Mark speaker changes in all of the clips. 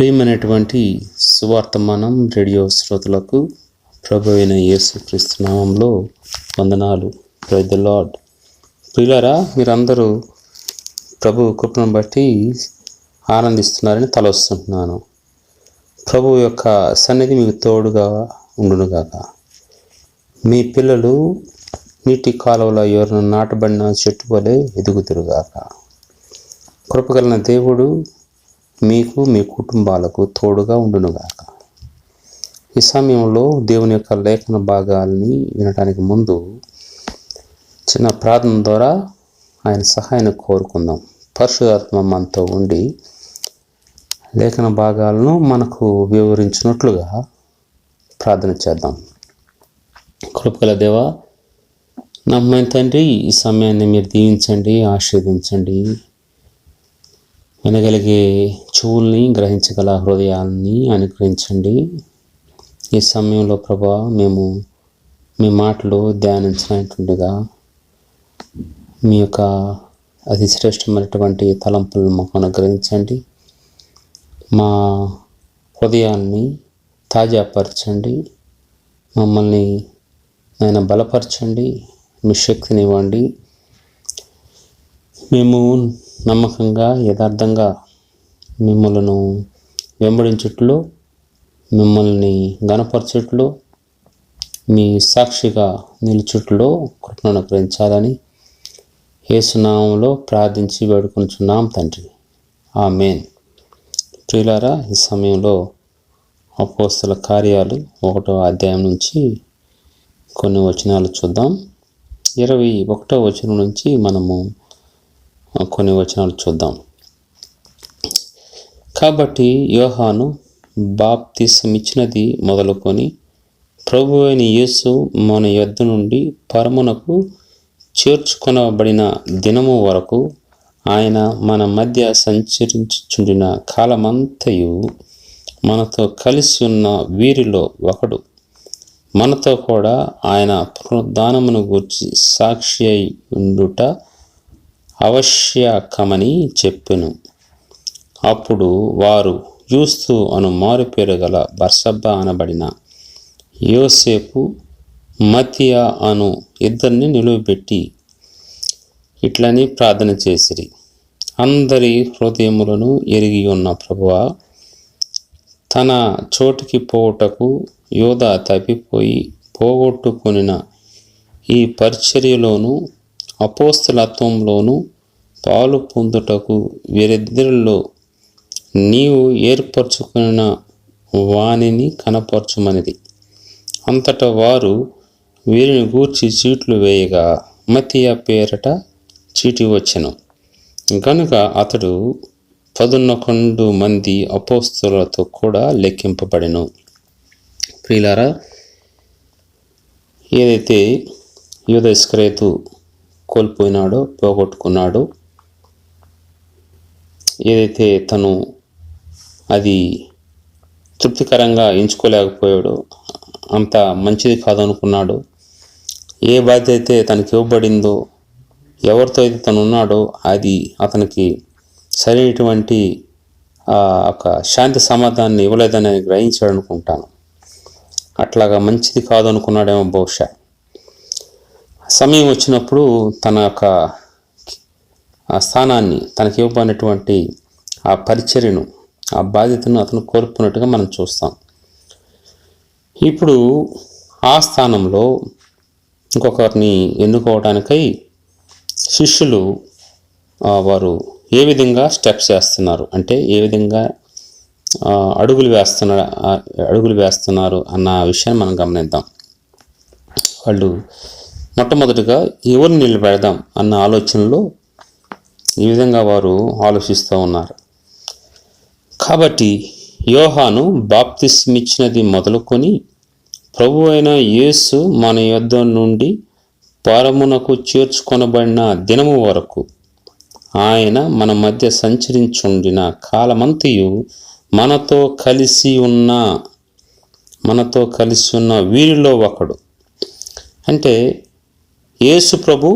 Speaker 1: ప్రియమైనటువంటి సువార్తమానం రేడియో శ్రోతలకు ప్రభు అయిన యేసుక్రీస్తు నామంలో వందనాలు. ప్రై ద లార్డ్ ప్రియులరా మీరందరూ ప్రభు కృపను బట్టి ఆనందిస్తున్నారని తలొస్తుంటున్నాను ప్రభు యొక్క సన్నిధి మీకు తోడుగా ఉండునుగాక. మీ పిల్లలు నీటి కాలువలో ఎవరిన నాటబడిన చెట్టు వలె ఎదుగుతురుగాక కృపగలన దేవుడు మీకు మీ కుటుంబాలకు తోడుగా ఉండునుగాక. ఈ సమయంలో దేవుని యొక్క లేఖన భాగాల్ని వినడానికి ముందు చిన్న ప్రార్థన ద్వారా ఆయన సహాయాన్ని కోరుకుందాం. పరిశుధాత్మ మనతో ఉండి లేఖన భాగాలను మనకు వివరించినట్లుగా ప్రార్థన చేద్దాం. కృపగల దేవ నమ్మని తండ్రి ఈ సమయాన్ని మీరు దీవించండి ఆశీర్వదించండి. వినగలిగే చూల్ని గ్రహించగల హృదయాన్ని అనుగ్రహించండి. ఈ సమయంలో ప్రభా మేము మీ మాటలు ధ్యానించినట్లుగా మీ యొక్క అతి శ్రేష్టమైనటువంటి తలంపులను మాకు అనుగ్రహించండి. మా హృదయాన్ని తాజాపరచండి. మమ్మల్ని ఆయన బలపరచండి. మీ శక్తిని ఇవ్వండి. మేము నమ్మకంగా యథార్థంగా మిమ్మలను వెంబడించుట్లో మిమ్మల్ని గణపరచుట్లో మీ సాక్షిగా నిలుచుట్లో కృపను అనుగ్రహించాలని ఏసునామంలో ప్రార్థించి వేడుకొంచున్నాం తండ్రి. ఆ మెయిన్ ప్రియులారా ఈ సమయంలో అపోస్తల కార్యాలు ఒకటో అధ్యాయం నుంచి కొన్ని వచనాలు చూద్దాం. ఇరవై ఒకటో వచనం నుంచి మనము కొన్ని వచనాలు చూద్దాం. కాబట్టి యోహాను బాప్తిసమిచ్చినది మొదలుకొని ప్రభు అయిన యేసు మన యొద్ద నుండి పరమునకు చేర్చుకొనబడిన దినము వరకు ఆయన మన మధ్య సంచరించుచుండిన కాలమంతయు మనతో కలిసి ఉన్న వీరిలో ఒకడు. మనతో కూడా ఆయన పునరుద్ధానమును గూర్చి సాక్షి అయి ఉండుట అవశ్యకమని చెప్పెను. అప్పుడు వారు యూస్తు అను మారుపేరు గల బర్సబ్బ అనబడిన యోసేపు మతియా అను ఇద్దరిని నిలువబెట్టి ఇట్లని ప్రార్థన చేసిరి. అందరి హృదయములను ఎరిగి ఉన్న ప్రభువ తన చోటికి పోవుటకు యోధ తప్పిపోయి పోగొట్టుకొనిన ఈ పరిచర్యలోనూ అపోస్తలత్వంలోను పాలు పొందుటకు వీరిద్దరిలో నీవు ఏర్పరచుకున్న వాణిని కనపరచుమనిది. అంతటా వారు వీరిని గూర్చి చీట్లు వేయగా మతియ పేరట చీటి వచ్చెను. గనుక అతడు పదున్నకొండు మంది అపోస్తులతో కూడా లెక్కింపబడెను. ప్రియులారా ఏదైతే యుధ ఇస్క్రేతు కోల్పోయినాడో పోగొట్టుకున్నాడో. ఏదైతే తను అది తృప్తికరంగా ఎంచుకోలేకపోయాడో అంత మంచిది కాదనుకున్నాడో ఏ బాధ్యత అయితే తనకి ఇవ్వబడిందో ఎవరితో అయితే తను ఉన్నాడో అది అతనికి సరైనటువంటి ఒక శాంతి సమాధానాన్ని ఇవ్వలేదని గ్రహించాడు అనుకుంటాను అట్లాగా మంచిది కాదు అనుకున్నాడేమో బహుశా. సమయం వచ్చినప్పుడు తన యొక్క ఆ స్థానాన్ని తనకి ఇవ్వబడినటువంటి ఆ పరిచర్యను ఆ బాధ్యతను అతను కోరుకున్నట్టుగా మనం చూస్తాం. ఇప్పుడు ఆ స్థానంలో ఇంకొకరిని ఎన్నుకోవడానికై శిష్యులు వారు ఏ విధంగా స్టెప్స్ వేస్తున్నారు? అంటే ఏ విధంగా అడుగులు వేస్తున్నారు అడుగులు వేస్తున్నారు అన్న విషయాన్ని మనం గమనిద్దాం. వాళ్ళు మొట్టమొదటిగా ఎవరిని నిలబెడదాం అన్న ఆలోచనలో ఈ విధంగా వారు ఆలోచిస్తూ ఉన్నారు. కాబట్టి యోహాను బాప్తిస్మిచ్చినది మొదలుకొని ప్రభు అయిన యేసు మన యొద్ద నుండి పరమునకు చేర్చుకొనబడిన దినము వరకు ఆయన మన మధ్య సంచరించుండిన కాలమంతయు మనతో కలిసి ఉన్న మనతో కలిసి ఉన్న వీరిలో ఒకడు. అంటే యేసు ప్రభు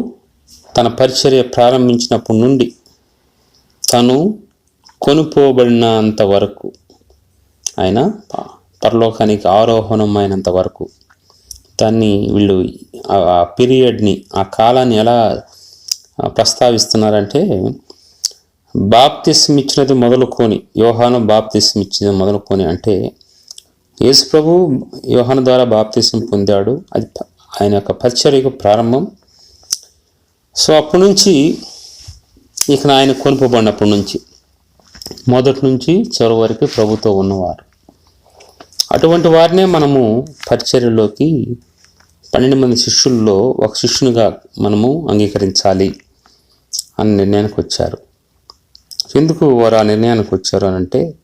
Speaker 1: తన పరిచర్య ప్రారంభించినప్పటి నుండి తను కొనుపోబడినంత వరకు ఆయన పరలోకానికి ఆరోహణమైనంత వరకు దాన్ని వీళ్ళు ఆ- పీరియడ్ని ఆ కాలాన్ని ఎలా ప్రస్తావిస్తున్నారంటే బాప్తిస్మ్ ఇచ్చినది మొదలుకొని యోహాను బాప్తిస్మ్ ఇచ్చినది మొదలుకొని అంటే యేసు ప్రభు యోహాను ద్వారా బాప్తిస్మ్ పొందాడు అది ఆయన యొక్క పరిచర్యకు ప్రారంభం. సో అప్పటి నుంచి ఇక ఆయన కొనుపబడినప్పటి నుంచి మొదటి నుంచి చివరి వరకు ప్రభుతో ఉన్నవారు. అటువంటి వారినే మనము పరిచర్యలోకి పన్నెండు మంది శిష్యుల్లో ఒక శిష్యునిగా మనము అంగీకరించాలి అనే నిర్ణయానికి వచ్చారు. ఎందుకు వారు ఆ నిర్ణయానికి వచ్చారు అని అంటే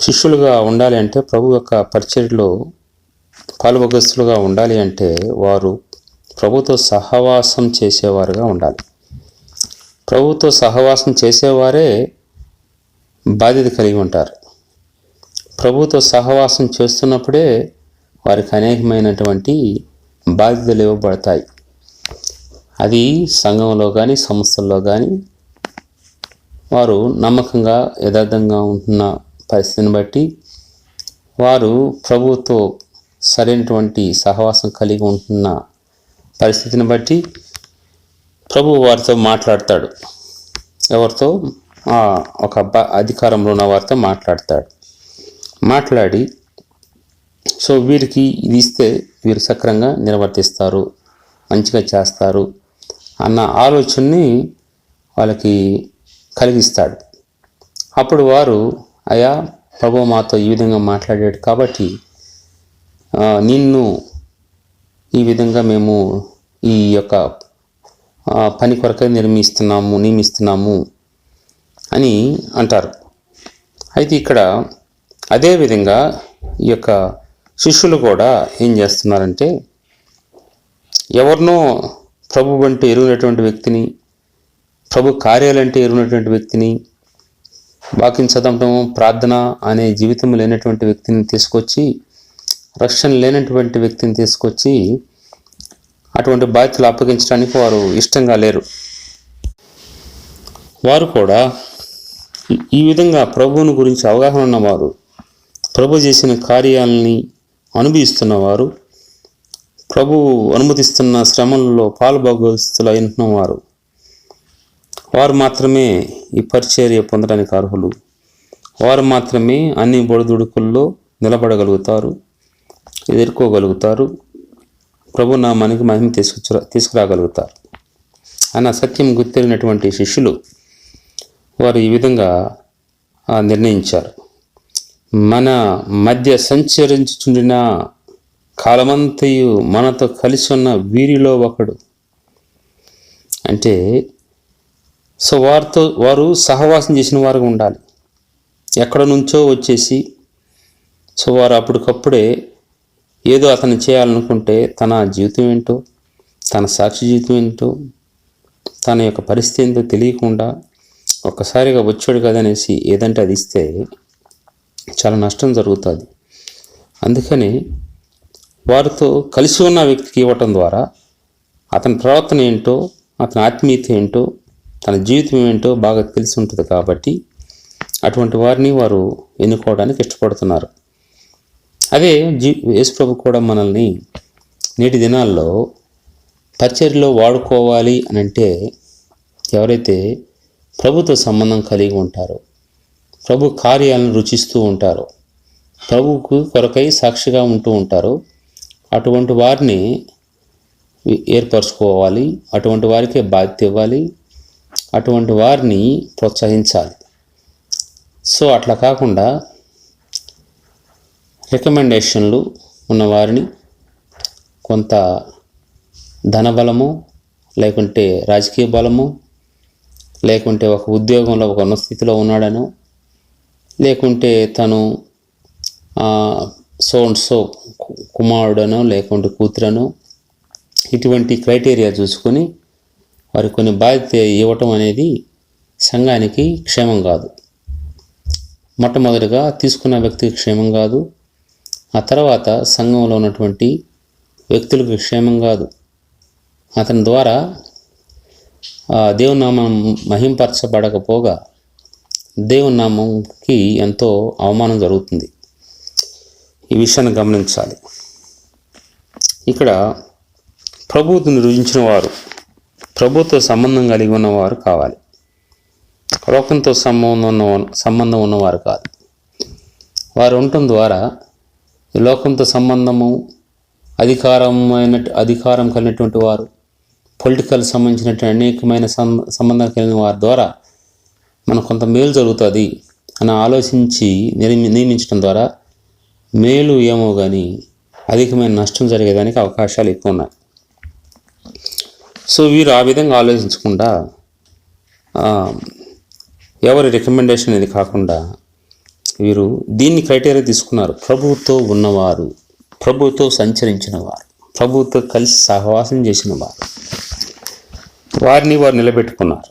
Speaker 1: శిష్యులుగా ఉండాలి అంటే ప్రభు యొక్క పరిచర్యలో పాలుభగస్తులుగా ఉండాలి అంటే వారు ప్రభుతో సహవాసం చేసేవారుగా ఉండాలి. ప్రభుతో సహవాసం చేసేవారే బాధ్యత కలిగి ఉంటారు. ప్రభుతో సహవాసం చేస్తున్నప్పుడే వారికి అనేకమైనటువంటి బాధ్యతలు ఇవ్వబడతాయి. అది సంఘంలో కానీ సంస్థల్లో కానీ వారు నమ్మకంగా యథార్థంగా ఉంటున్న పరిస్థితిని బట్టి వారు ప్రభుత్వ సరైనటువంటి సహవాసం కలిగి ఉంటున్న పరిస్థితిని బట్టి ప్రభు వారితో మాట్లాడతాడు. ఎవరితో? ఆ, ఒక బ- అధికారంలో ఉన్న వారితో మాట్లాడతాడు. మాట్లాడి సో వీరికి ఇది ఇస్తే వీరు సక్రంగా నిర్వర్తిస్తారు మంచిగా చేస్తారు అన్న ఆలోచనని వాళ్ళకి కలిగిస్తాడు. అప్పుడు వారు అయా ప్రభు మాతో ఈ విధంగా మాట్లాడాడు కాబట్టి నిన్ను ఈ విధంగా మేము ఈ యొక్క పని కొరకై నిర్మిస్తున్నాము నియమిస్తున్నాము అని అంటారు. అయితే ఇక్కడ అదే విధంగా ఈ యొక్క శిష్యులు కూడా ఏం చేస్తున్నారంటే ఎవరినో ప్రభు అంటే ఎరుగినటువంటి వ్యక్తిని ప్రభు కార్యాలంటే ఎరుగినటువంటి వ్యక్తిని వాక్యం చదవటం ప్రార్థన అనే జీవితం లేనటువంటి వ్యక్తిని తీసుకొచ్చి రక్షణ లేనటువంటి వ్యక్తిని తీసుకొచ్చి అటువంటి బాధ్యతలు అప్పగించడానికి వారు ఇష్టంగా లేరు. వారు కూడా ఈ- విధంగా ప్రభువుని గురించి అవగాహన ఉన్నవారు ప్రభు చేసిన కార్యాలని అనుభవిస్తున్నవారు ప్రభు అనుమతిస్తున్న శ్రమలలో పాలుభాగస్తులైన వారు వారు మాత్రమే ఈ పరిచర్య పొందడానికి అర్హులు. వారు మాత్రమే అన్ని బొడదుడుకుల్లో నిలబడగలుగుతారు. ఎదుర్కోగలుగుతారు. ప్రభు నామానికి మహిమ తీసుకు తీసుకురాగలుగుతారు. అన్న సత్యం గుర్తిరినటువంటి శిష్యులు వారు ఈ విధంగా నిర్ణయించారు. మన మధ్య సంచరించుచుండిన కాలమంతయు మనతో కలిసి ఉన్న వీరిలో ఒకడు. అంటే సో వారితో వారు సహవాసం చేసిన వారుగా ఉండాలి. ఎక్కడ నుంచో వచ్చేసి సో వారు అప్పటికప్పుడే ఏదో అతను చేయాలనుకుంటే తన జీవితం ఏంటో తన సాక్షి జీవితం ఏంటో తన యొక్క పరిస్థితి ఏంటో తెలియకుండా ఒక్కసారిగా వచ్చాడు కదనేసి ఏదంటే అది ఇస్తే చాలా నష్టం జరుగుతుంది. అందుకని వారితో కలిసి ఉన్న వ్యక్తికి ఇవ్వటం ద్వారా అతని ప్రవర్తన ఏంటో అతని ఆత్మీయత ఏంటో తన జీవితం ఏంటో బాగా తెలిసి ఉంటుంది కాబట్టి అటువంటి వారిని వారు ఎన్నుకోవడానికి ఇష్టపడుతున్నారు. అదే జీ యేసుప్రభు కూడా మనల్ని నేటి దినాల్లో పరిచర్యలో వాడుకోవాలి అని అంటే ఎవరైతే ప్రభుతో సంబంధం కలిగి ఉంటారో ప్రభు కార్యాలను రుచిస్తూ ఉంటారో ప్రభుకు కొరకై సాక్షిగా ఉంటూ ఉంటారో అటువంటి వారిని ఏర్పరచుకోవాలి అటువంటి వారికే బాధ్యత ఇవ్వాలి అటువంటి వారిని ప్రోత్సహించాలి. సో అట్లా కాకుండా రికమెండేషన్లు ఉన్నవారిని కొంత ధనబలము లేకుంటే రాజకీయ బలము లేకుంటే ఒక ఉద్యోగంలో ఒక ఉన్న స్థితిలో ఉన్నాడనో లేకుంటే తను సో అండ్ సో కుమారుడనో లేకుంటే కూతురనో ఇటువంటి క్రైటీరియా చూసుకొని వారి కొన్ని బాధ్యత ఇవ్వటం అనేది సంఘానికి క్షేమం కాదు. మొట్టమొదటిగా తీసుకున్న వ్యక్తికి క్షేమం కాదు. ఆ తర్వాత సంఘంలో ఉన్నటువంటి వ్యక్తులకు క్షేమం కాదు. అతని ద్వారా ఆ దేవునామం మహింపరచబడకపోగా దేవునామంకి ఎంతో అవమానం జరుగుతుంది. ఈ విషయాన్ని గమనించాలి. ఇక్కడ ప్రభుత్వం రుజించిన వారు ప్రభుతో సంబంధం కలిగి ఉన్నవారు కావాలి. లోకంతో సంబంధం ఉన్న సంబంధం ఉన్నవారు కాదు. వారు ఉండటం ద్వారా ఈ లోకంతో సంబంధము అధికారమైన అధికారం కలిగినటువంటి వారు పొలిటికల్ సంబంధించినటువంటి అనేకమైన సం- సంబంధం కలిగిన వారి ద్వారా మనకు కొంత మేలు జరుగుతుంది అని ఆలోచించి నిర్మి నియమించడం ద్వారా మేలు ఏమో కానీ అధికమైన నష్టం జరిగేదానికి అవకాశాలు ఎక్కువ ఉన్నాయి. సో వీరు ఆ విధంగా ఆలోచించకుండా ఎవరి రికమెండేషన్ అనేది కాకుండా వీరు దీన్ని క్రైటీరియా తీసుకున్నారు. ప్రభువుతో ఉన్నవారు ప్రభుత్వం సంచరించిన వారు ప్రభువుతో కలిసి సహవాసం చేసిన వారు వారిని వారు నిలబెట్టుకున్నారు.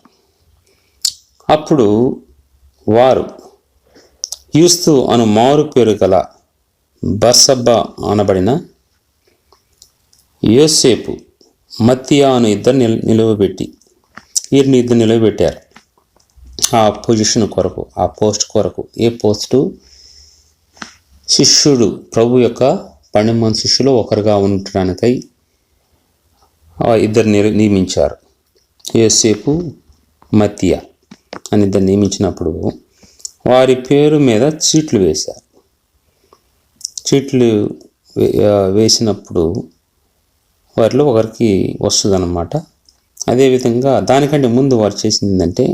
Speaker 1: అప్పుడు వారు యూస్తు అను మారు పేరు గల బర్సబ్బ అనబడిన యోసేపు మత్తియా అను ఇద్దరు నిల్ నిలవబెట్టి వీరిని ఇద్దరు నిలవబెట్టారు. ఆ పొజిషన్ కొరకు ఆ పోస్ట్ కొరకు ఏ పోస్టు శిష్యుడు ప్రభు యొక్క పన్నెండు మంది శిష్యులు ఒకరుగా ఉండటానికై ఇద్దరు నియమించారు. యోసేపు మత్తియా అని ఇద్దరు నియమించినప్పుడు వారి పేరు మీద చీట్లు వేశారు. చీట్లు వేసినప్పుడు వారిలో ఒకరికి వస్తుందన్నమాట. అదేవిధంగా దానికంటే ముందు వారు చేసింది ఏంటంటే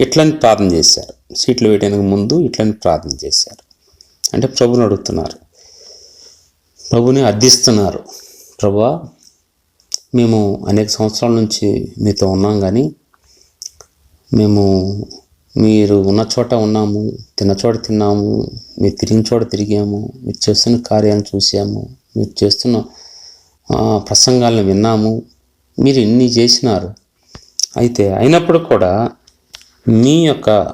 Speaker 1: ఇట్లని ప్రార్థన చేశారు. సీట్లు వేయడానికి ముందు ఇట్లని ప్రార్థన చేశారు. అంటే ప్రభుని అడుగుతున్నారు. ప్రభుని అర్థిస్తున్నారు. ప్రభా మేము అనేక సంవత్సరాల నుంచి మీతో ఉన్నాం కానీ మేము మీరు ఉన్న చోట ఉన్నాము తిన్న చోట తిన్నాము మీరు తిరిగిన చోట తిరిగాము మీరు చేస్తున్న కార్యాలను చూసాము మీరు చేస్తున్న ప్రసంగాలను విన్నాము మీరు ఇన్ని చేసినారు? అయితే అయినప్పుడు కూడా మీ యొక్క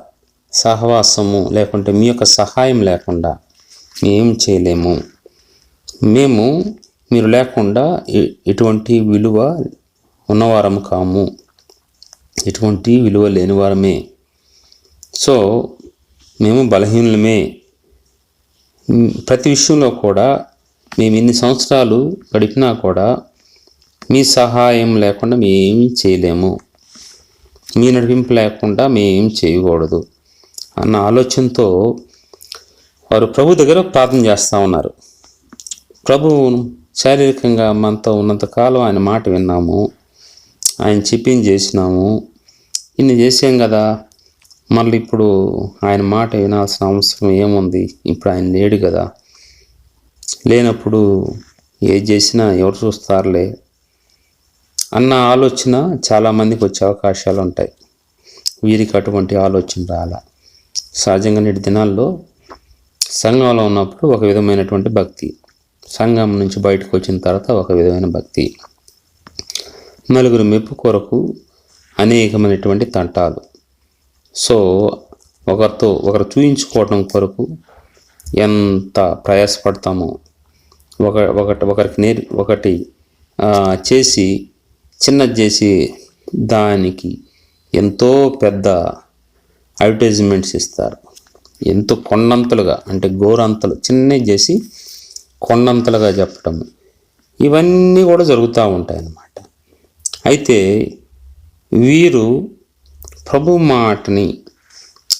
Speaker 1: సహవాసము లేకుంటే మీ యొక్క సహాయం లేకుండా మేము చేయలేము. మేము మీరు లేకుండా ఎటువంటి విలువ ఉన్నవారము కాము. ఎటువంటి విలువ లేనివారమే సో మేము బలహీనులమే. ప్రతి విషయంలో కూడా మేము ఇన్ని సంవత్సరాలు గడిపినా కూడా మీ సహాయం లేకుండా మేమేమి చేయలేము. మీ నడిపింపు లేకుండా మేం చేయకూడదు అన్న ఆలోచనతో వారు ప్రభు దగ్గర ప్రార్థన చేస్తూ ఉన్నారు. ప్రభు శారీరకంగా మనతో ఉన్నంతకాలం ఆయన మాట విన్నాము. ఆయన చెప్పింది చేసినాము. ఇన్ని చేసాం కదా. మళ్ళీ ఇప్పుడు ఆయన మాట వినాల్సిన అవసరం ఏముంది? ఇప్పుడు ఆయన లేడు కదా. లేనప్పుడు ఏది చేసినా ఎవరు చూస్తారులే. అన్న ఆలోచన చాలామందికి వచ్చే అవకాశాలు ఉంటాయి. వీరికి అటువంటి ఆలోచన రాల. సహజంగా నేటి దినాల్లో సంఘంలో ఉన్నప్పుడు ఒక విధమైనటువంటి భక్తి సంఘం నుంచి బయటకు వచ్చిన తర్వాత ఒక విధమైన భక్తి నలుగురు మెప్పు కొరకు అనేకమైనటువంటి తంటాలు. సో ఒకరితో ఒకరు చూయించుకోవడం కొరకు ఎంత ప్రయాసపడతామో ఒక ఒకటి ఒకరికి నేర్ ఒకటి చేసి చిన్నది చేసి దానికి ఎంతో పెద్ద అడ్వర్టైజ్మెంట్స్ ఇస్తారు. ఎంతో కొండంతలుగా అంటే గోరంతలు చిన్నవి చేసి కొండంతలుగా చెప్పటం. ఇవన్నీ కూడా జరుగుతూ ఉంటాయి అన్నమాట అయితే వీరు ప్రభు మాటని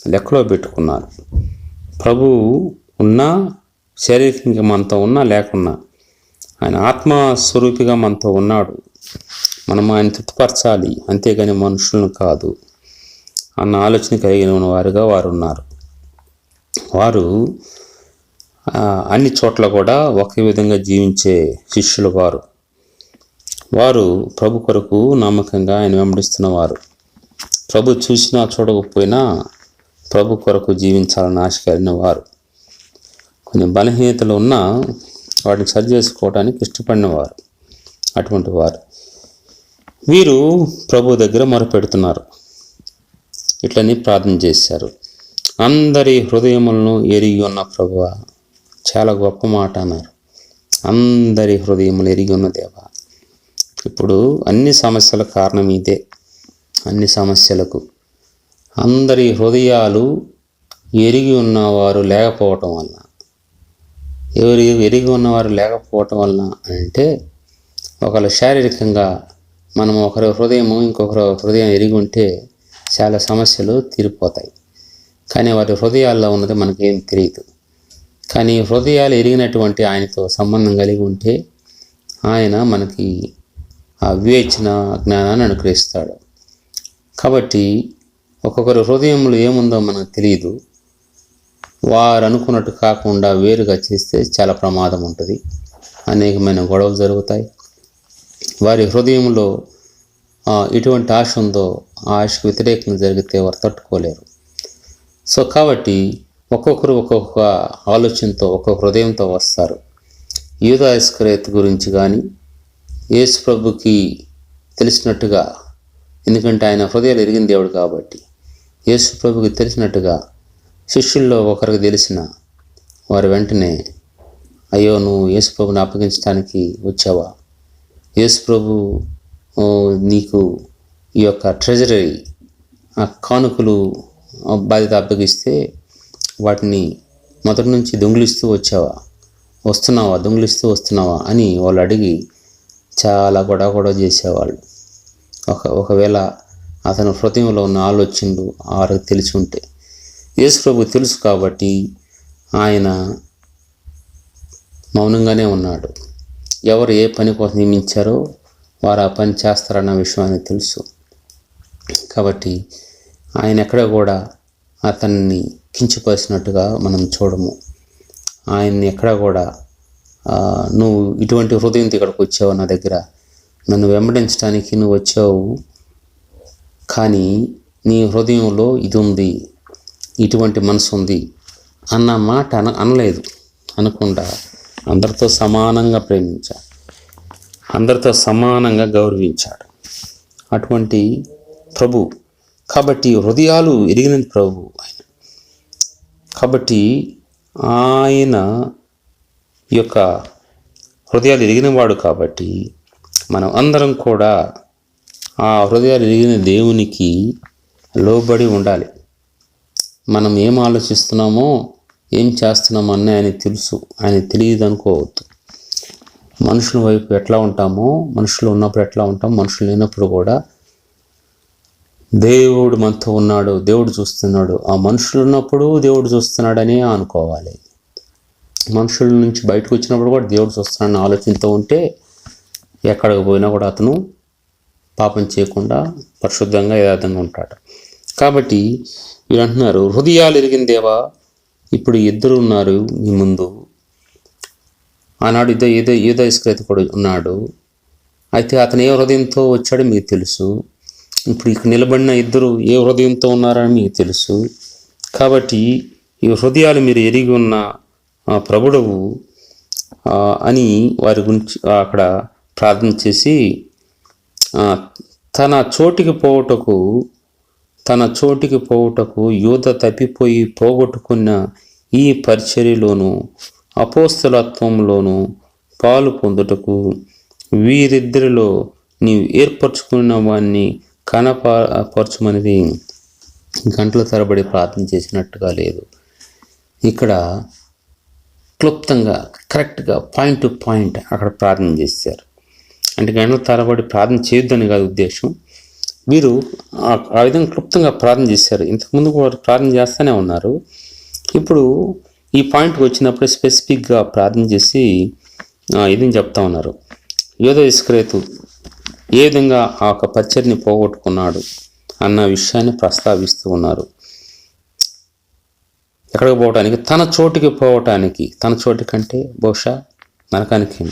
Speaker 1: లెక్కలో పెట్టుకున్నారు. ప్రభు ఉన్నా శారీరకంగా మనతో ఉన్నా లేకున్నా ఆయన ఆత్మస్వరూపిగా మనతో ఉన్నాడు. మనం ఆయన తృప్తిపరచాలి. అంతేగాని మనుషులను కాదు. అన్న ఆలోచన కలిగిన వారుగా వారు ఉన్నారు వారు అన్ని చోట్ల కూడా ఒకే విధంగా జీవించే శిష్యులు వారు. వారు ప్రభు కొరకు నమ్మకంగా ఆయన వెంబడిస్తున్నవారు ప్రభు చూసినా చూడకపోయినా ప్రభు కొరకు జీవించాలని ఆశ కలిగిన వారు. కొన్ని బలహీనతలు ఉన్నా వాటిని సరి చేసుకోవడానికి ఇష్టపడినవారు అటువంటి వారు. వీరు ప్రభు దగ్గర మొరపెడుతున్నారు. ఇట్లని ప్రార్థన చేశారు. అందరి హృదయములను ఎరిగి ఉన్న ప్రభువ చాలా గొప్ప మాట అన్నారు. అందరి హృదయములు ఎరిగి ఉన్న దేవ ఇప్పుడు అన్ని సమస్యల కారణం ఇదే. అన్ని సమస్యలకు అందరి హృదయాలు ఎరిగి ఉన్నవారు లేకపోవటం వలన ఎవరి ఎరిగి ఉన్నవారు లేకపోవటం వలన అంటే ఒకళ్ళ శారీరకంగా మనం ఒకరి హృదయము ఇంకొకరు హృదయం ఎరిగి ఉంటే చాలా సమస్యలు తీరిపోతాయి. కానీ వారి హృదయాల్లో ఉన్నది మనకేం తెలియదు కానీ హృదయాలు ఎరిగినటువంటి ఆయనతో సంబంధం కలిగి ఉంటే ఆయన మనకి ఆ వివేచన జ్ఞానాన్ని అనుగ్రహిస్తాడు. కాబట్టి ఒక్కొక్కరి హృదయంలో ఏముందో మనకు తెలియదు వారు అనుకున్నట్టు కాకుండా వేరుగా చేస్తే చాలా ప్రమాదం ఉంటుంది. అనేకమైన గొడవలు జరుగుతాయి. వారి హృదయంలో ఎటువంటి ఆశ ఉందో ఆ ఆశకు వ్యతిరేకంగా జరిగితే వారు తట్టుకోలేరు. సో కాబట్టి ఒక్కొక్కరు ఒక్కొక్క ఆలోచనతో ఒక్కొక్క హృదయంతో వస్తారు. యూదా గురించి కానీ యేసు ప్రభుకి తెలిసినట్టుగా ఎందుకంటే ఆయన హృదయాలు ఎరిగిన దేవుడు కాబట్టి యేసు ప్రభుకి తెలిసినట్టుగా శిష్యుల్లో ఒకరికి తెలిసిన వారు వెంటనే అయ్యో నువ్వు యేసు ప్రభుని అప్పగించడానికి వచ్చావా? యేసు ప్రభు నీకు ఈ యొక్క ట్రెజరీ కానుకలు బాధ్యత అప్పగిస్తే వాటిని మొదటి నుంచి దొంగిలిస్తూ వచ్చావా? వస్తున్నావా? దొంగిలిస్తూ వస్తున్నావా? అని వాళ్ళు అడిగి చాలా గొడవ గొడవ చేసేవాళ్ళు. ఒక ఒకవేళ అతను హృదయంలో ఉన్న ఆలోచనలు వారికి తెలిసి ఉంటే. యేసు ప్రభు తెలుసు కాబట్టి ఆయన మౌనంగానే ఉన్నాడు. ఎవరు ఏ పని కోసం నియమించారో వారు ఆ పని చేస్తారన్న విషయం ఆయనకు తెలుసు. కాబట్టి ఆయన ఎక్కడ కూడా అతన్ని కించపరిచినట్టుగా మనం చూడము. ఆయన్ని ఎక్కడ కూడా నువ్వు ఇటువంటి హృదయంతో ఇక్కడికి వచ్చావు నా దగ్గర. నన్ను వెంబడించడానికి నువ్వు వచ్చావు. కానీ నీ హృదయంలో ఇది ఉంది ఇటువంటి మనసు ఉంది అన్న మాట అన అనలేదు. అనకుండా అందరితో సమానంగా ప్రేమించాడు. అందరితో సమానంగా గౌరవించాడు. అటువంటి ప్రభు కాబట్టి హృదయాలు ఎరిగిన ప్రభు ఆయన. కాబట్టి ఆయన యొక్క హృదయాలు ఎరిగినవాడు కాబట్టి మనం అందరం కూడా ఆ హృదయాలు ఎరిగిన దేవునికి లోబడి ఉండాలి. మనం ఏం ఆలోచిస్తున్నామో ఏం చేస్తున్నామో ఆయన తెలుసు. ఆయన తెలియదు అనుకోవద్దు మనుషుల వైపు ఎట్లా ఉంటామో మనుషులు ఉన్నప్పుడు ఎట్లా ఉంటాం మనుషులు లేనప్పుడు కూడా దేవుడు మనతో ఉన్నాడు దేవుడు చూస్తున్నాడు. ఆ మనుషులు ఉన్నప్పుడు దేవుడు చూస్తున్నాడని అనుకోవాలి. మనుషుల నుంచి బయటకు వచ్చినప్పుడు కూడా దేవుడు చూస్తున్నాడని ఆలోచనతో ఉంటే ఎక్కడికి పోయినా కూడా అతను పాపం చేయకుండా పరిశుద్ధంగా యథార్థంగా ఉంటాడు. కాబట్టి వీరు అంటున్నారు హృదయాలు ఎరిగిన దేవా ఇప్పుడు ఇద్దరు ఉన్నారు మీ ముందు. ఆనాడు ఇదో ఏదో ఏదో ఇస్క్రేత కూడా ఉన్నాడు. అయితే అతను ఏ హృదయంతో వచ్చాడో మీకు తెలుసు. ఇప్పుడు ఇక్కడ నిలబడిన ఇద్దరు ఏ హృదయంతో ఉన్నారని మీకు తెలుసు. కాబట్టి ఈ హృదయాలు మీరు ఎరిగి ఉన్న ప్రభుడవు అని వారి గురించి అక్కడ ప్రార్థన చేసి తన చోటికి పోవుటకు తన చోటికి పోవుటకు యూత తప్పిపోయి పోగొట్టుకున్న ఈ పరిచర్యలోను అపోస్తలత్వంలోను పాలు పొందుటకు వీరిద్దరిలో నీవు ఏర్పరచుకున్న వాణ్ణి కనపరచమనేది. గంటల తరబడి ప్రార్థన చేసినట్టుగా లేదు. ఇక్కడ క్లుప్తంగా కరెక్ట్గా పాయింట్ టు పాయింట్ అక్కడ ప్రార్థన చేశారు. అంటే గంటల తరబడి ప్రార్థన చేయొద్దని కాదు ఉద్దేశం. వీరు ఆ- విధంగా క్లుప్తంగా ప్రార్థన చేశారు. ఇంతకుముందు వారు ప్రార్థన చేస్తూనే ఉన్నారు. ఇప్పుడు ఈ పాయింట్కి వచ్చినప్పుడు స్పెసిఫిక్గా ప్రార్థన చేసి ఇది చెప్తా ఉన్నారు. ఏదో ఇస్క్రేతు ఏ విధంగా ఆ యొక్క పచ్చడిని పోగొట్టుకున్నాడు అన్న విషయాన్ని ప్రస్తావిస్తూ ఉన్నారు. ఎక్కడికి పోవటానికి? తన చోటికి పోవటానికి. తన చోటు కంటే బహుశా నరకానికి.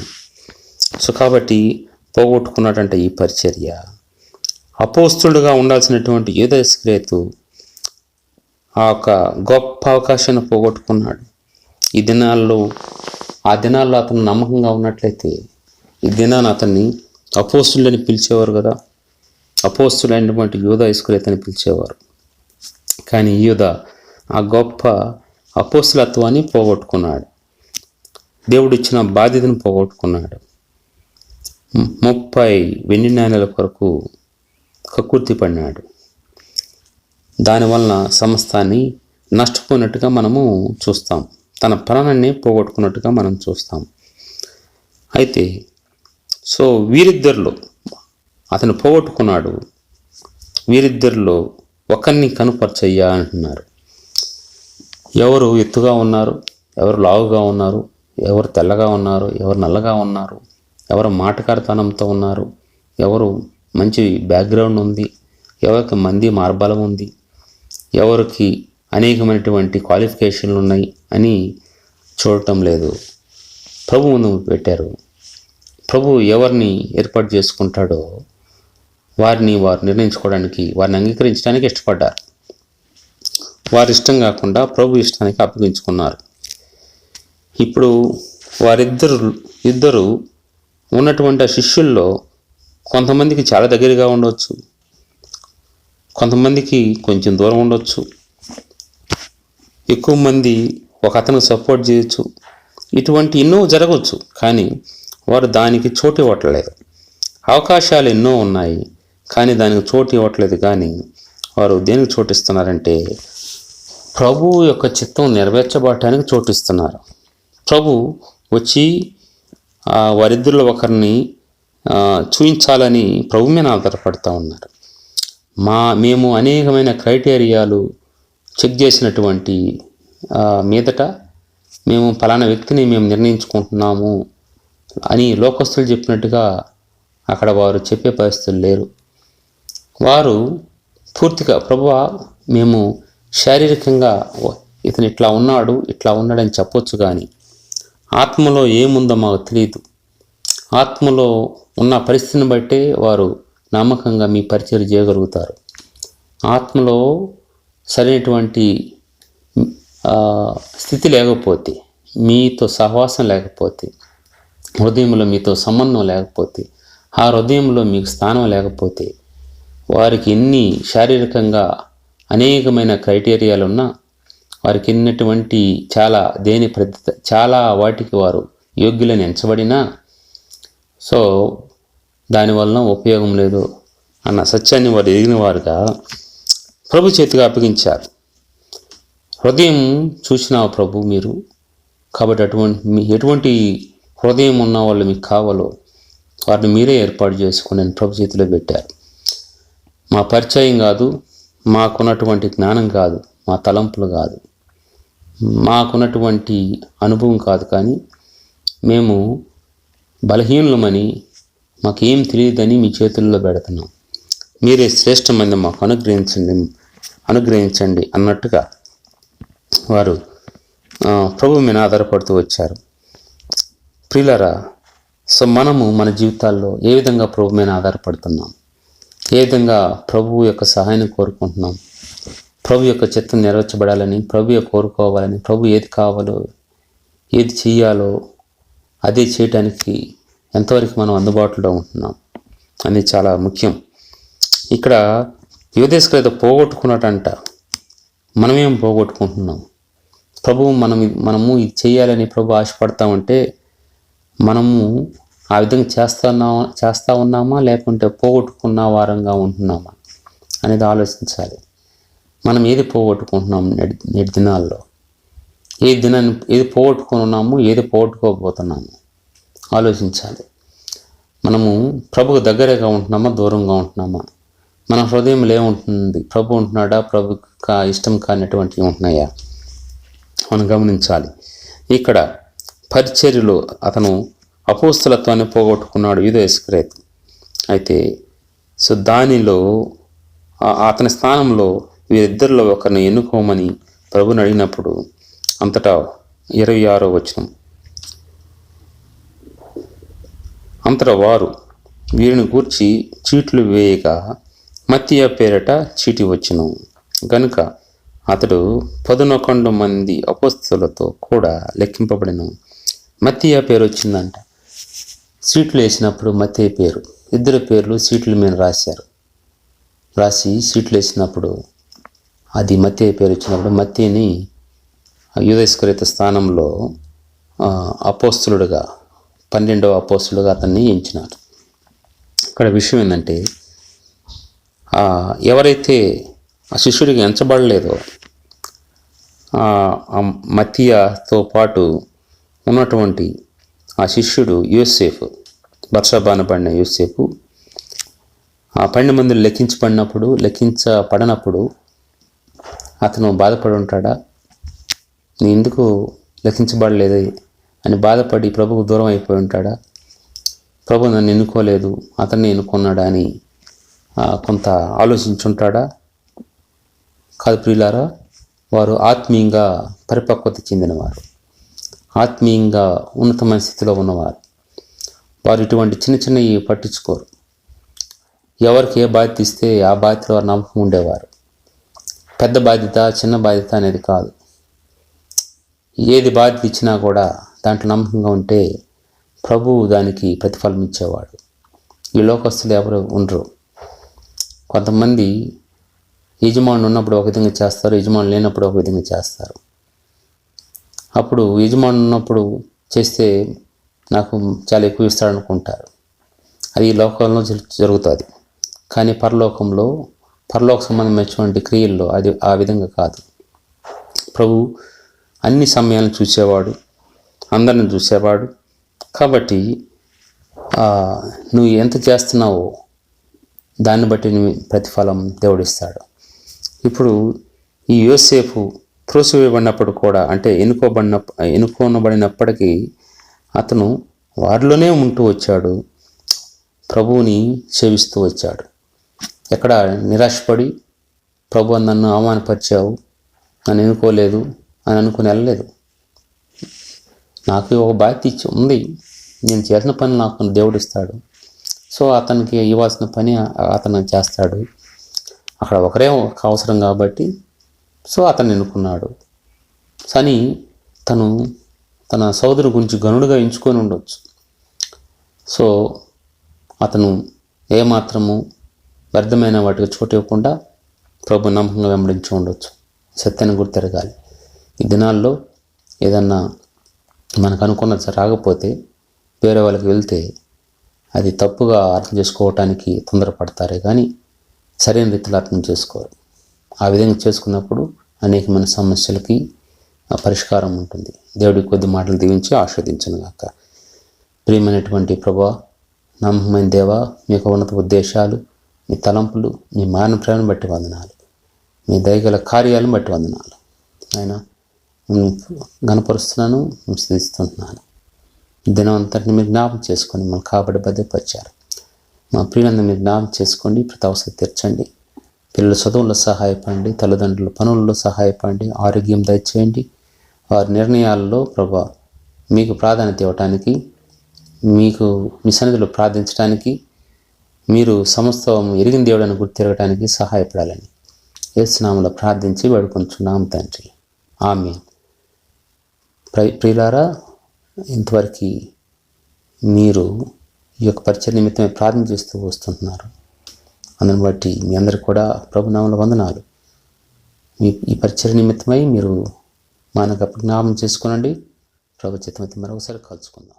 Speaker 1: సో కాబట్టి పోగొట్టుకున్నాడంటే ఈ పరిచర్య అపోస్తుడుగా ఉండాల్సినటువంటి యూదస్క్రేతు ఆ యొక్క గొప్ప అవకాశాన్ని పోగొట్టుకున్నాడు. ఈ దినాల్లో ఆ దినాల్లో అతను నమ్మకంగా ఉన్నట్లయితే ఈ దినాన అతన్ని అపోస్తులని పిలిచేవారు కదా. అపోస్తులైనటువంటి యూధ ఇస్కులేతని పిలిచేవారు. కానీ యూధ ఆ గొప్ప అపోస్తులత్వాన్ని పోగొట్టుకున్నాడు. దేవుడిచ్చిన బాధ్యతను పోగొట్టుకున్నాడు. ముప్పై వెండి నాణ్యాల కొరకు కక్కుర్తి పడినాడు. దానివలన సమస్తాన్ని నష్టపోయినట్టుగా మనము చూస్తాం. తన ప్రాణాన్ని పోగొట్టుకున్నట్టుగా మనం చూస్తాం. అయితే సో వీరిద్దరిలో అతను పోగొట్టుకున్నాడు. వీరిద్దరిలో ఒకరిని కనుపరచయ్యా అంటున్నారు. ఎవరు ఎత్తుగా ఉన్నారు? ఎవరు లావుగా ఉన్నారు? ఎవరు తెల్లగా ఉన్నారు? ఎవరు నల్లగా ఉన్నారు? ఎవరు మాటకారితనంతో ఉన్నారు? ఎవరు మంచి బ్యాక్గ్రౌండ్ ఉంది. ఎవరికి మంది మార్బలం ఉంది. ఎవరికి అనేకమైనటువంటి క్వాలిఫికేషన్లు ఉన్నాయి అని చూడటం లేదు. ప్రభు ముందు పెట్టారు. ప్రభు ఎవరిని ఏర్పాటు చేసుకుంటాడో వారిని వారు నిర్ణయించుకోవడానికి వారిని అంగీకరించడానికి ఇష్టపడ్డారు. వారి ఇష్టం కాకుండా ప్రభు ఇష్టానికి అప్పగించుకున్నారు. ఇప్పుడు వారిద్దరు ఇద్దరు ఉన్నటువంటి ఆ శిష్యుల్లో కొంతమందికి చాలా దగ్గరగా ఉండవచ్చు కొంతమందికి కొంచెం దూరం ఉండొచ్చు. ఎక్కువ మంది ఒక అతను సపోర్ట్ చేయొచ్చు. ఇటువంటి ఎన్నో జరగవచ్చు కానీ వారు దానికి చోటు ఇవ్వట్లేదు. అవకాశాలు ఎన్నో ఉన్నాయి కానీ దానికి చోటు ఇవ్వట్లేదు. కానీ వారు దేనికి చోటిస్తున్నారంటే ప్రభు యొక్క చిత్తం నెరవేర్చబడటానికి చోటిస్తున్నారు ప్రభు వచ్చి ఆ వారిద్దరిలో ఒకరిని చూపించాలని చూయించాలని ప్రభు మీద ఆధారపడుతూ ఉన్నారు. మా మేము అనేకమైన క్రైటీరియాలు చెక్ చేసినటువంటి మీదట మేము ఫలానా వ్యక్తిని మేము నిర్ణయించుకుంటున్నాము అని లోకస్తులు చెప్పినట్టుగా అక్కడ వారు చెప్పే పరిస్థితులు లేరు. వారు పూర్తిగా ప్రభు మేము శారీరకంగా ఇతను ఇట్లా ఉన్నాడు ఇట్లా ఉన్నాడని చెప్పొచ్చు కానీ ఆత్మలో ఏముందో మాకు తెలియదు ఆత్మలో ఉన్న పరిస్థితిని బట్టే వారు నమ్మకంగా మీ పరిచయం చేయగలుగుతారు. ఆత్మలో సరైనటువంటి స్థితి లేకపోతే మీతో సహవాసం లేకపోతే హృదయంలో మీతో సంబంధం లేకపోతే ఆ హృదయంలో మీకు స్థానం లేకపోతే వారికి ఎన్ని శారీరకంగా అనేకమైన క్రైటీరియాలు ఉన్నా వారికి ఎన్నటువంటి చాలా దేని ప్రతి చాలా వాటికి వారు యోగ్యులని ఎంచబడినా సో దానివలన ఉపయోగం లేదు అన్న సత్యాన్ని వారు ఎదిగిన వారుగా ప్రభు చేతిగా అప్పగించారు. హృదయం చూసినావు ప్రభు మీరు కాబట్టి అటువంటి మీ ఎటువంటి హృదయం ఉన్న వాళ్ళు మీకు కావాలో వారిని మీరే ఏర్పాటు చేసుకుని నేను ప్రభు చేతిలో పెట్టారు. మా పరిచయం కాదు మాకున్నటువంటి జ్ఞానం కాదు మా తలంపులు కాదు. మాకున్నటువంటి అనుభవం కాదు కానీ మేము బలహీనులమని మాకేం తెలియదని మీ చేతుల్లో పెడుతున్నాం. మీరే శ్రేష్టమైన మాకు అనుగ్రహించండి అనుగ్రహించండి అన్నట్టుగా వారు ప్రభు మీద ఆధారపడుతూ వచ్చారు. ప్రియులరా సో మనము మన జీవితాల్లో ఏ విధంగా ప్రభు మీద ఆధారపడుతున్నాం? ఏ విధంగా ప్రభు యొక్క సహాయాన్ని కోరుకుంటున్నాం? ప్రభు యొక్క చిత్తం నెరవేర్చబడాలని ప్రభు కోరుకోవాలని ప్రభు ఏది కావాలో ఏది చేయాలో అదే చేయటానికి ఎంతవరకు మనం అందుబాటులో ఉంటున్నాం అనేది చాలా ముఖ్యం. ఇక్కడ యువదేశకులు ఏదో పోగొట్టుకున్నట్టంట. మనమేం పోగొట్టుకుంటున్నాం? ప్రభువు మనం మనము ఇది చేయాలని ప్రభు ఆశపడతామంటే మనము ఆ విధంగా చేస్తున్నా చేస్తూ ఉన్నామా? లేకుంటే పోగొట్టుకున్న వారంగా ఉంటున్నామా? అనేది ఆలోచించాలి. మనం ఏది పోగొట్టుకుంటున్నాం నేటి నేటి దినాల్లో? ఏ దినాన్ని ఏది పోగొట్టుకుని ఉన్నాము ఏది పోగొట్టుకోకపోతున్నాము ఆలోచించాలి. మనము ప్రభుకు దగ్గరగా ఉంటున్నామా దూరంగా ఉంటున్నామా? మన హృదయంలో ఏముంటుంది? ప్రభు ఉంటున్నాడా? ప్రభుకు కా ఇష్టం కానిటువంటివి ఉంటున్నాయా? మనం గమనించాలి. ఇక్కడ పరిచర్యలో అతను అపోస్తులత్వాన్ని పోగొట్టుకున్నాడు యూదో ఇస్క్రేత్. అయితే సో దానిలో అతని స్థానంలో వీరిద్దరిలో ఒకరిని ఎన్నుకోమని ప్రభుని అడిగినప్పుడు అంతటా ఇరవై ఆరో వచనం అంతర వారు వీరిని గూర్చి చీట్లు వేయగా మత్తియ పేరట చీటి వచ్చును. గనుక అతడు పదునొకండు మంది అపోస్తులతో కూడా లెక్కింపబడిన. మత్తియ పేరు వచ్చిందంట. సీట్లు వేసినప్పుడు మత్తయ్య పేరు. ఇద్దరు పేర్లు సీట్ల మీద రాశారు. రాసి సీట్లు వేసినప్పుడు అది మత్తయ్య పేరు వచ్చినప్పుడు మత్తయ్యని యుధస్కరిత స్థానంలో అపోస్తులుడుగా పన్నెండవ అపోస్తులుగా అతన్ని ఎంచినారు. ఇక్కడ విషయం ఏంటంటే ఎవరైతే ఆ శిష్యుడికి ఎంచబడలేదో మతియాతో పాటు ఉన్నటువంటి ఆ శిష్యుడు యూసేఫ్ బర్షబాన పడిన యూసేఫ్ ఆ పన్నెండు మందిని లెక్కించబడినప్పుడు లెక్కించబడినప్పుడు అతను బాధపడి ఉంటాడా? నీ ఎందుకు లెక్కించబడలేదు? అని బాధపడి ప్రభువు దూరం అయిపోయి ఉంటాడా? ప్రభు నన్ను ఎన్నుకోలేదు అతన్ని ఎన్నుకున్నాడా అని కొంత ఆలోచించుంటాడా? కాదు ప్రియులారా వారు ఆత్మీయంగా పరిపక్వత చెందినవారు. ఆత్మీయంగా ఉన్నతమైన స్థితిలో ఉన్నవారు. వారు ఇటువంటి చిన్న చిన్నవి పట్టించుకోరు. ఎవరికి ఏ బాధ్యత ఇస్తే ఆ బాధ్యతలో వారు నమ్మకం ఉండేవారు. పెద్ద బాధ్యత చిన్న బాధ్యత అనేది కాదు. ఏది బాధ్యత ఇచ్చినా కూడా దాంట్లో నమ్మకంగా ఉంటే ప్రభువు దానికి ప్రతిఫలం ఇచ్చేవాడు. ఈ లోకస్తులు ఎవరు ఉండరు. కొంతమంది యజమానులు ఉన్నప్పుడు ఒక విధంగా చేస్తారు యజమానులు లేనప్పుడు ఒక విధంగా చేస్తారు. అప్పుడు యజమానులు ఉన్నప్పుడు చేస్తే నాకు చాలా ఎక్కువ ఇస్తాడు అనుకుంటారు అది ఈ లోకంలో జరుగుతుంది. కానీ పరలోకంలో పరలోక సంబంధమైనటువంటి క్రియల్లో అది ఆ విధంగా కాదు. ప్రభు అన్ని సమయాలను చూసేవాడు. అందరిని చూసేవాడు. కాబట్టి నువ్వు ఎంత చేస్తున్నావో దాన్ని బట్టి ప్రతిఫలం దేవుడిస్తాడు. ఇప్పుడు ఈ యోసేపు త్రోసివేయబడినప్పుడు కూడా అంటే ఎన్నుకోబడిన ఎన్నుకోనబడినప్పటికీ అతను వారిలోనే ఉంటూ వచ్చాడు. ప్రభువుని సేవిస్తూ వచ్చాడు. ఎక్కడ నిరాశపడి ప్రభు నన్ను అవమానపరిచావు. నన్ను ఎన్నుకోలేదు. అని అనుకుని వెళ్ళలేదు. నాకు ఒక బాధ్యత ఇచ్చి ఉంది. నేను చేసిన పని నాకు దేవుడు ఇస్తాడు సో అతనికి ఇవ్వాల్సిన పని అతను చేస్తాడు. అక్కడ ఒకరే ఒక అవసరం కాబట్టి సో అతను ఎన్నుకున్నాడు. కానీ తను తన సోదరు గురించి గనుడుగా ఎంచుకొని ఉండొచ్చు. సో అతను ఏమాత్రము వ్యర్థమైన వాటికి చోటు ఇవ్వకుండా ప్రభు నమ్మకంగా వెంబడించి ఉండొచ్చు. సత్యాన్ని గుర్తెరగాలి. ఈ దినాల్లో ఏదన్నా మనకు అనుకున్నది రాకపోతే వేరే వాళ్ళకి వెళ్తే అది తప్పుగా అర్థం చేసుకోవటానికి తొందరపడతారే కానీ సరైన రీతిలో అర్థం చేసుకోరు. ఆ విధంగా చేసుకున్నప్పుడు అనేకమైన సమస్యలకి పరిష్కారం ఉంటుంది. దేవుడి కొద్ది మాటలు దీవించి ఆస్వాదించను గాక. ప్రియమైనటువంటి ప్రభా నమ్మకమైన దేవా మీకు ఉన్నత ఉద్దేశాలు మీ తలంపులు మీ మాన ప్రేమను బట్టి వందనాలు. మీ దయగల కార్యాలను బట్టి వందనాలు. ఆయన గనపరుస్తున్నాను స్థితిస్తున్నాను దినం అంతటిని మీరు జ్ఞాపకం చేసుకొని మనం కాబట్టి భద్రపరిచారు. మా ప్రియులందరూ మీరు జ్ఞాపకం చేసుకోండి ప్రతి అవసరం తీర్చండి. పిల్లల చదువుల్లో సహాయపడండి తల్లిదండ్రుల పనుల్లో సహాయపడండి ఆరోగ్యం దయచేయండి. వారి నిర్ణయాల్లో ప్రభా మీకు ప్రాధాన్యత ఇవ్వటానికి మీకు మీ సన్నిధిలో ప్రార్థించడానికి మీరు సమస్తం ఎరిగిన దేవుడని గుర్తిరగడానికి సహాయపడాలని. ఏసునామలో ప్రార్థించి వేడుకొంచున్నాం తండ్రి. ఆమె ప్రియులారా ఇంతవరకు మీరు ఈ యొక్క పరిచయ నిమిత్తమే ప్రార్థన చేస్తూ వస్తుంటున్నారు. అందుని బట్టి మీ అందరికి కూడా ప్రభునామల వందనాలు. మీ ఈ పరిచయ నిమిత్తమై మీరు మానక జ్ఞాపం చేసుకోనండి. ప్రభుత్వం చిత్తమైతే మరొకసారి కలుసుకుందాం.